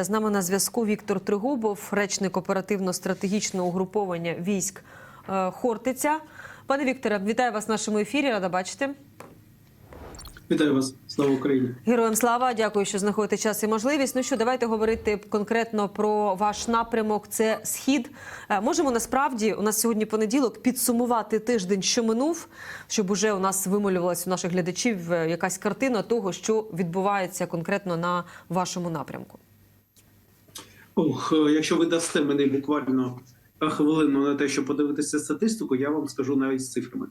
З нами на зв'язку Віктор Тригубов, речник оперативно-стратегічного угруповання військ е, Хортиця. Пане Вікторе, вітаю вас в нашому ефірі. Рада бачити. Вітаю вас, слава Україні. Героям слава, дякую, що знаходите час і можливість. Ну що, давайте говорити конкретно про ваш напрямок. Це схід. Е, Можемо насправді у нас сьогодні понеділок підсумувати тиждень, що минув, щоб уже у нас вималювалась у наших глядачів е, якась картина того, що відбувається конкретно на вашому напрямку. Ох, е, якщо ви дасте мені буквально хвилину на те, щоб подивитися статистику, я вам скажу навіть з цифрами.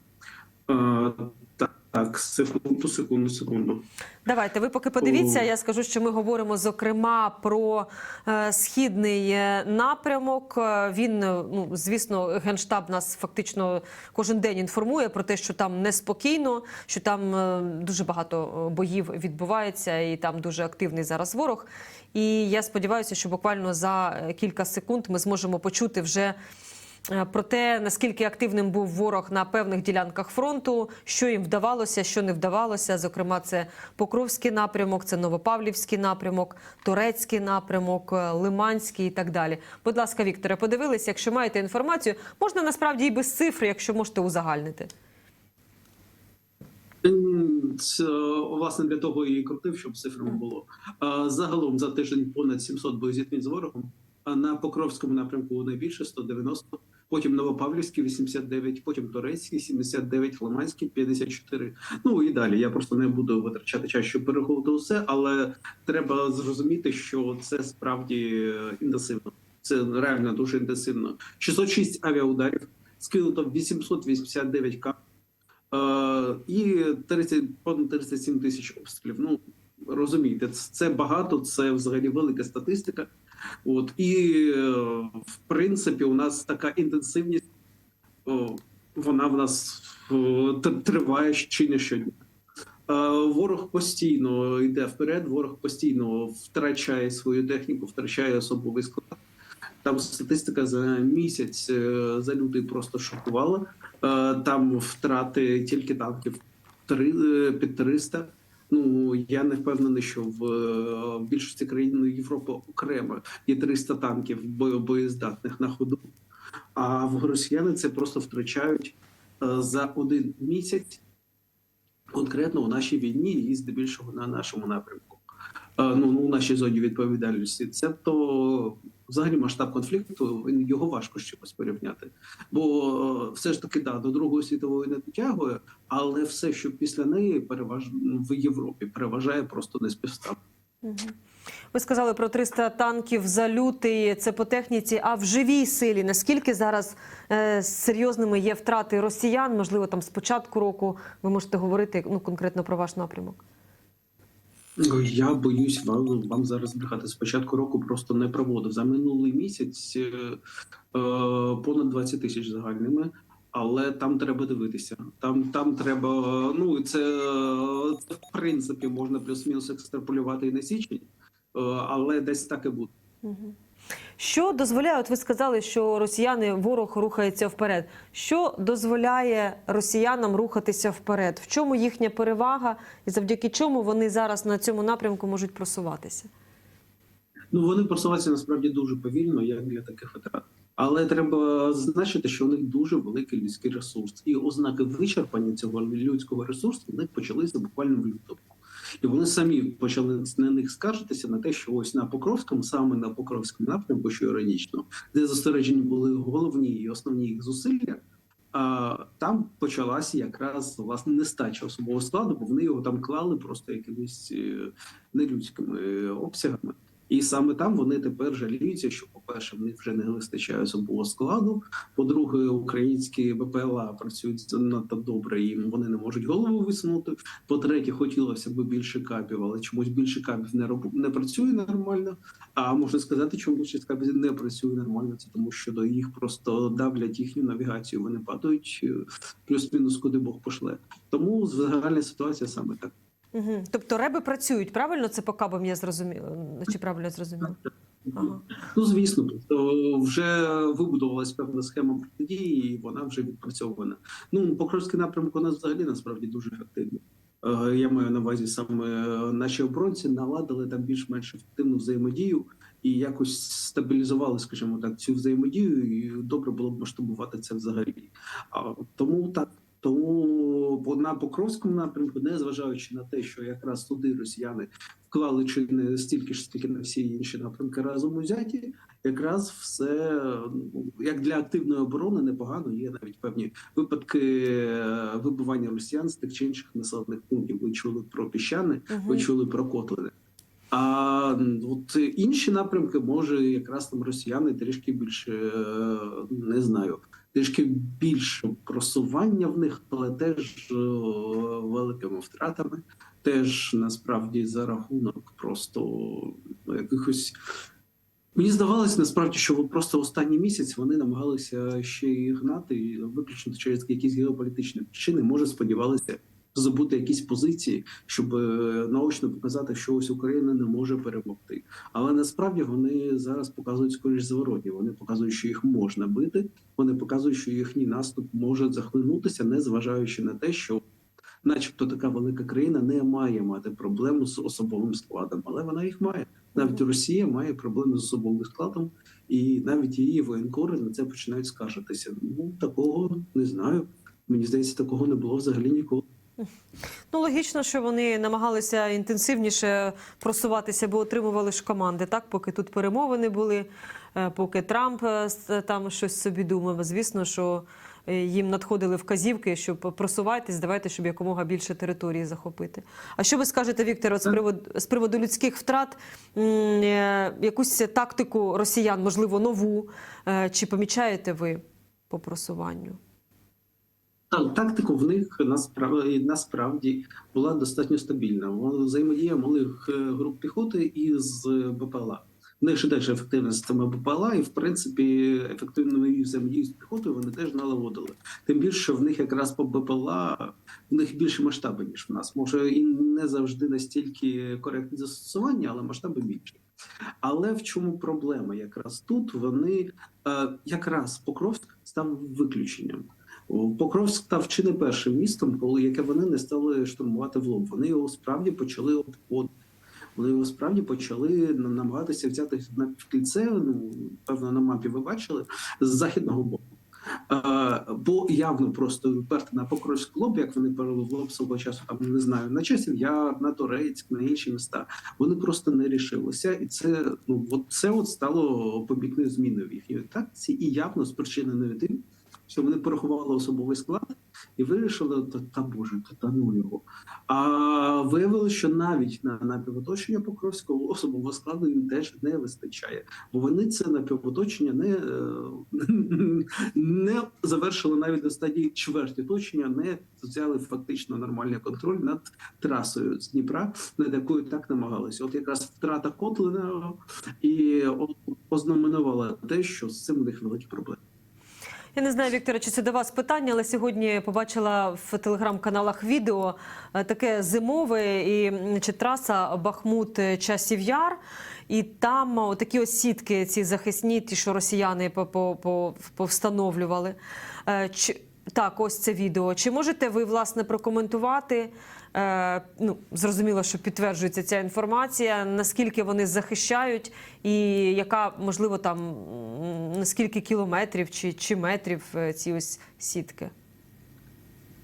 Так, секунду, секунду, секунду. Давайте ви поки подивіться. Я скажу, що ми говоримо зокрема про е, східний е, напрямок. Е, Він е, ну звісно, генштаб нас фактично кожен день інформує про те, що там неспокійно, що там е, дуже багато боїв відбувається, і там дуже активний зараз ворог. І я сподіваюся, що буквально за кілька секунд ми зможемо почути вже. Е, Про те, наскільки активним був ворог на певних ділянках фронту, що їм вдавалося, що не вдавалося. Зокрема, це Покровський напрямок, це Новопавлівський напрямок, Турецький напрямок, е, Лиманський і так далі. Будь ласка, Вікторе, подивилися, якщо маєте інформацію, можна насправді і без цифр, якщо можете узагальнити. Це, власне, для того і крутив, щоб цифрами було. Загалом за тиждень понад 700 боєзіткнень з ворогом. А на Покровському напрямку найбільше 190, потім Новопавлівський 89, потім Турецький 79, Лиманський 54. Ну і далі. Я просто не буду витрачати час, щоб перераховувати усе, але треба зрозуміти, що це справді е, інтенсивно. Це реально дуже інтенсивно. 606 авіаударів, скинуто 889 к. Е, і 30, понад 37 тисяч обстрілів. Ну розумієте, це багато, це взагалі велика статистика. От і е, в принципі, у нас така інтенсивність, вона в нас триває чи не щодня. Е, Ворог постійно йде вперед, ворог постійно втрачає свою техніку, втрачає особовий склад. Там статистика за місяць е, за лютий просто шокувала. Там втрати тільки танків під 300. Ну я не впевнений, що в в більшості країн Європи окремо є 300 танків боєздатних на ходу. А в росіяни це просто втрачають е, за один місяць конкретно у нашій війні і здебільшого на нашому напрямку. Ну, ну у нашій зоні відповідальності. Це то взагалі масштаб конфлікту. Його важко чимось порівняти. Бо е, все ж таки да, до Другої світової не дотягує, але все, що після неї переваж в Європі, переважає просто неспівставно. Ви сказали про 300 танків за лютий. Це по техніці. А в живій силі наскільки зараз е, серйозними є втрати росіян? Можливо, там з початку року ви можете говорити ну конкретно про ваш напрямок. Я боюсь вам, вам зараз брехати. З початку року просто не проводив. За минулий місяць е, е, понад 20 тисяч загальними, але там треба дивитися. Там, там треба. Ну це, це в принципі можна плюс-мінус екстраполювати і на січень, е, але десь так і буде. Що дозволяє, от ви сказали, що росіяни ворог рухається вперед. Що дозволяє росіянам рухатися вперед? В чому їхня перевага, і завдяки чому вони зараз на цьому напрямку можуть просуватися? Ну вони просуваються насправді дуже повільно, як для таких витрат. Але треба зазначити, що у них дуже великий людський ресурс, і ознаки вичерпання цього людського ресурсу у них почалися буквально в лютому. І вони самі почали на них скаржитися на те, що ось на Покровському, саме на Покровському напрямку, що іронічно, де зосереджені були головні і основні їх зусилля. А там почалася якраз власне нестача особового складу, бо вони його там клали просто якимись е, нелюдськими е, обсягами. І саме там вони тепер жаліються, що, по-перше, в них вже не вистачає особового складу. По-друге, українські БПЛА працюють надто добре, і вони не можуть голову висунути. По-третє, хотілося б більше кабів, але чомусь більше кабів не роб... не працює нормально. А можна сказати, чому більше кабів не працює нормально. Це тому, що до їх просто давлять їхню навігацію. Вони падають плюс-мінус, куди Бог пошле. Тому загальна ситуація саме так. Угу. Тобто реби працюють, правильно це по кабам я зрозуміла? Чи правильно зрозуміла? Ага. Ну звісно, тобто вже вибудувалась певна схема протидії, і вона вже відпрацьована. Ну Покровський напрямок у нас взагалі насправді дуже ефективний. Е, Я маю на увазі саме наші оборонці наладили там більш-менш ефективну взаємодію і якось стабілізували, скажімо так, цю взаємодію, і добре було б масштабувати це взагалі. Тому так. Тому на Покровському напрямку, незважаючи на те, що якраз туди росіяни вклали чи не стільки ж, скільки на всі інші напрямки разом узяті, якраз все ну, як для активної оборони непогано. Є навіть певні випадки е, вибивання росіян з тих чи інших населених пунктів. Ви чули про піщани, ви чули про котлини. А от інші напрямки, може, якраз там росіяни трішки більше е, не знаю, трішки більше просування в них, але теж е, великими втратами. Теж насправді за рахунок просто ну, якихось. Мені здавалося насправді, що просто останній місяць вони намагалися ще і гнати виключно через якісь геополітичні причини. Може, сподівалися забути якісь позиції, щоб е, наочно показати, що ось Україна не може перемогти. Але насправді вони зараз показують скоріш зворотні. Вони показують, що їх можна бити. Вони показують, що їхній наступ може захлинутися, не зважаючи на те, що. Начебто така велика країна не має мати проблему з особовим складом, але вона їх має. Навіть Росія має проблеми з особовим складом, і навіть її воєнкори на це починають скаржитися. Ну такого не знаю. Мені здається, такого не було взагалі ніколи. Ну, логічно, що вони намагалися інтенсивніше просуватися, бо отримували ж команди, так, поки тут перемовини були, е, поки Трамп е, там щось собі думав. Звісно, що е, їм надходили вказівки, щоб просувайтесь, давайте, щоб якомога більше території захопити. А що ви скажете, Віктор, з приводу, з приводу людських втрат? Е, Якусь тактику росіян, можливо, нову, е, чи помічаєте ви по просуванню? Так, тактика в них насправді насправді була достатньо стабільна. Взаємодія малих е, груп піхоти із БПЛА. В них ще теж ефективна система БПЛА, і в принципі ефективної взаємодії з піхотою вони теж налагодили. Тим більше що в них якраз по БПЛА в них більше масштаби ніж в нас. Може і не завжди настільки коректні застосування, але масштаби більші. Але в чому проблема? Якраз тут вони е, якраз Покровськ став виключенням. Покровськ став чи не першим містом, коли яке вони не стали штурмувати в лоб. Вони його справді почали обходити. Вони його справді почали намагатися взяти на кільце. Ну певно, на мапі ви бачили з західного боку. Бо явно просто вперти на Покровськ лоб, як вони перли в лоб свого часу, там не знаю, на часів Яр, на Торецьк, на інші міста. Вони просто не рішилися, і це ну от це от стало помітною зміною в їхній тактиці, і явно спричиненою тим, що вони порахували особовий склад і вирішили, та, та боже, та, ну його. А виявилося, що навіть на напівоточення Покровського особового складу їм теж не вистачає, бо вони це напівоточення не, е, не завершили навіть до стадії чверті точення, не взяли фактично нормальний контроль над трасою з Дніпра, над якою так намагалися. От якраз втрата Котлина і ознаменувала те, що з цим у них великі проблеми. Я не знаю, Вікторе, чи це до вас питання, але сьогодні побачила в телеграм-каналах відео е, таке зимове і чи траса Бахмут е, часів яр. І там о, такі ось сітки, ці захисні, ті, що росіяни по- по- по- повстановлювали. Е, Чи, так, ось це відео. Чи можете ви власне прокоментувати? Е, ну, зрозуміло, що підтверджується ця інформація, наскільки вони захищають, і яка, можливо, там м, на скільки кілометрів чи, чи метрів е, ці ось сітки?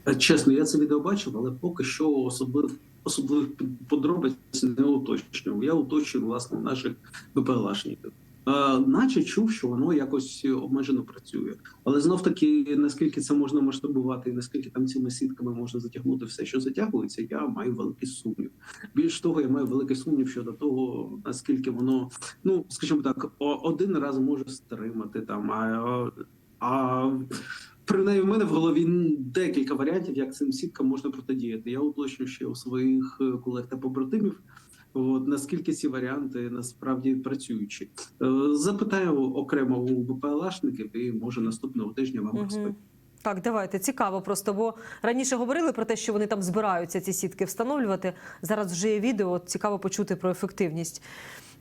Е, Чесно, я це відео бачив, але поки що особливих особливих подробиць не уточнював. Я уточнюю власне наших БПЛАшників. Е, наче чув, що воно якось обмежено працює, але знов таки наскільки це можна масштабувати, і наскільки там цими сітками можна затягнути все, що затягується, я маю великий сумнів. Більш того, я маю великий сумнів щодо того, наскільки воно, ну скажімо так, один раз може стримати там. А, а Принаймні, в мене в голові декілька варіантів, як цим сіткам можна протидіяти. Я уточню ще у своїх е, колег та побратимів. От наскільки ці варіанти насправді працюючі, Е, запитаю окремо у БПЛАшників, і може наступного тижня вам розповім. Так, давайте цікаво просто, бо раніше говорили про те, що вони там збираються ці сітки встановлювати. Зараз вже є відео. Цікаво почути про ефективність.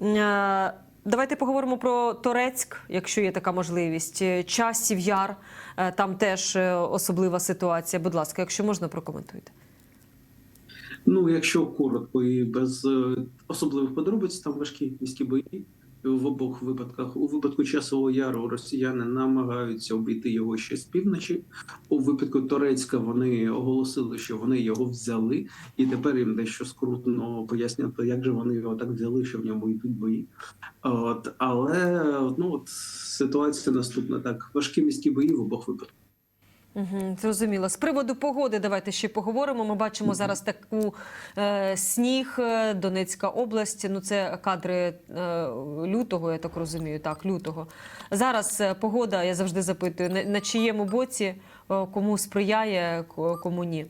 Е, Давайте поговоримо про Торецьк, якщо є така можливість. Е, Часів яр там теж особлива ситуація. Будь ласка, якщо можна, прокоментуйте. Ну, якщо коротко і без е, особливих подробиць, там важкі міські бої. в обох випадках. У випадку часового яру росіяни намагаються обійти його ще з півночі. У випадку Торецька вони оголосили, що вони його взяли, і тепер їм дещо скрутно пояснювати, як же вони його так взяли, що в ньому йдуть бої. От але ну от ситуація наступна так: важкі міські бої в обох випадках. Угу, зрозуміло. З приводу погоди давайте ще поговоримо. Ми бачимо зараз таку е, сніг, е, Донецька область. Ну це кадри е, лютого, я так розумію. Так, лютого. Зараз е, погода, я завжди запитую, на, на чиєму боці, е, кому сприяє, кому ні.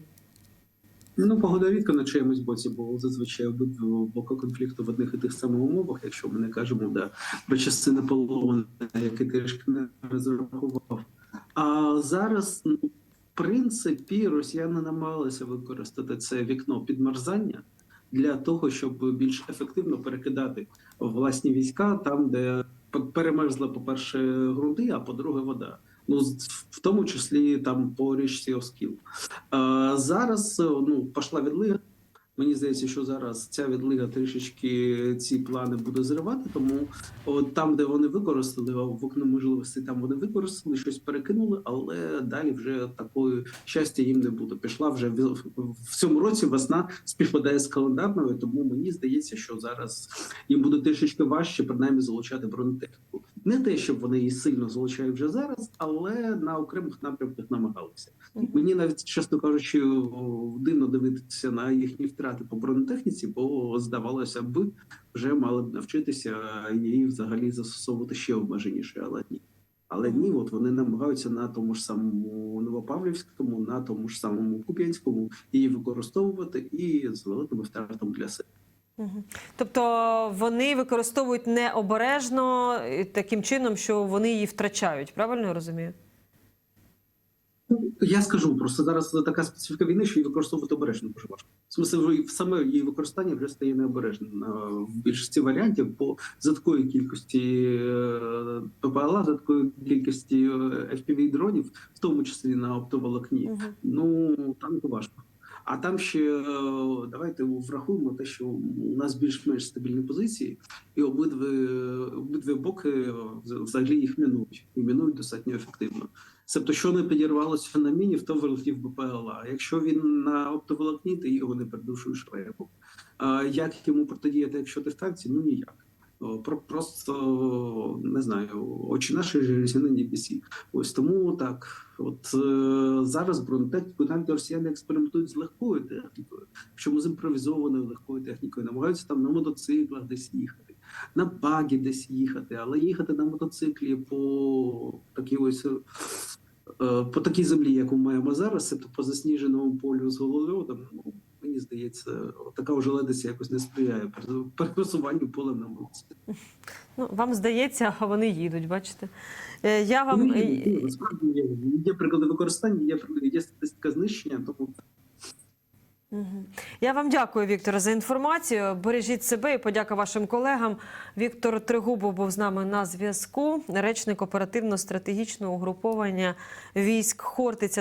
Ну, погода рідко на чиємусь боці, бо зазвичай обидва боки конфлікту в одних і тих самих умовах, якщо ми не кажемо да, про часи Наполеона, який трішки не розрахував. А зараз, в принципі, росіяни намагалися використати це вікно підмерзання для того, щоб більш ефективно перекидати власні війська там, де перемерзла, по-перше, груди, а по-друге, вода. Ну, в тому числі там по річці Оскіл. А, зараз е, ну, пішла відлига. Мені здається, що зараз ця відлига трішечки ці плани буде зривати. Тому от там, де вони використали а в окно можливостей, там вони використали, щось перекинули, але далі вже такої щастя їм не буде. Пішла вже в, в цьому році весна співпадає з календарною, тому мені здається, що зараз їм буде трішечки важче принаймні залучати бронетехніку. Не те, щоб вони її сильно залучають вже зараз, але на окремих напрямках намагалися. Мені навіть, чесно кажучи, дивно дивитися на їхні втрати по бронетехніці, бо здавалося б, вже мали б навчитися її взагалі застосовувати ще обмеженіше, але ні. Але ні, от вони намагаються на тому ж самому Новопавлівському, на тому ж самому Куп'янському її використовувати і з великими втратами для себе. Тобто вони використовують необережно таким чином, що вони її втрачають. Правильно я розумію? Ну, Я скажу просто зараз така специфіка війни, що її використовувати обережно дуже важко. В смысле, саме її використання вже стає необережним е, в більшості варіантів, бо за такої кількості е, ППЛА, за такої кількості е, FPV дронів, в тому числі на оптоволокні, Мгм. ну там важко. А там ще давайте врахуємо те, що у нас більш-менш стабільні позиції, і обидві, обидві боки взагалі їх мінують і мінують достатньо ефективно. Тобто, що не підірвалося на міні, то вилетів БПЛА. Якщо він на оптоволокні, ти його не придушуєш репом. А як йому протидіяти, якщо ти в танці? Ну ніяк. Про просто не знаю, очі наші железні небесі. Ось тому так. От е, зараз бронетехніку навіть росіяни експериментують з легкою технікою, причому з імпровізованою легкою технікою, намагаються там на мотоциклах десь їхати, на багі десь їхати, але їхати на мотоциклі по такій ось. Е, По такій землі, яку маємо зараз, тобто по засніженому полю з гололедом, ну, мені здається, така ожеледиця якось не сприяє пересу- пересуванню полем на вулиці. Ну, вам здається, а вони їдуть, бачите. Е, Я вам Ну, є, є, насправді є, приклади використання, є, статистика знищення, тому. Я вам дякую, Віктор, за інформацію. Бережіть себе і подяка вашим колегам. Віктор Тригубов був з нами на зв'язку. Речник оперативно-стратегічного угруповання військ Хортиця.